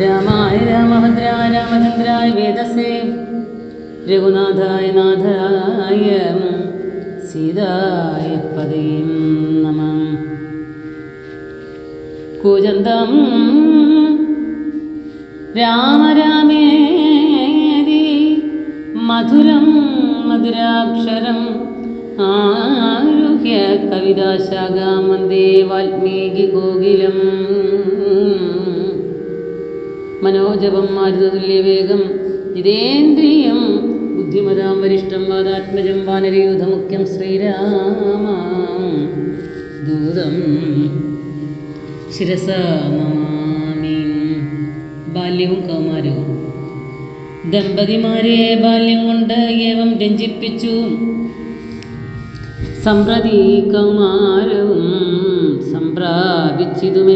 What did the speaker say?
രാമായ രാമഭദ്രായ രാമചന്ദ്രായ വേദസേ രഘുനാഥായ നാഥായ സീതായ പതയും നമ. കൂജന്തം രാമരാമേതി മധുരം മധുരാക്ഷരം ആരുഹ്യ കവിതാശാഖാം വന്ദേ വാൽമീകി കോകിലം മനോജപം മാരുതതുല്യവേഗം. ജിതേന്ദ്രിയം ബുദ്ധിമതാം വരിഷ്ടം വാദാത്മജം വാനരയൂഥമുഖ്യം ശ്രീരാമ. ദൂതം ശിരസ നമാമി. ബാല്യവും കൗമാരവും. ദമ്പതിമാരെ ബാല്യം കൊണ്ട് ഏവം രഞ്ജിപ്പിച്ചു. സമ്പ്രതി കൗമാരവും സംപ്രാപിച്ചിതുമേ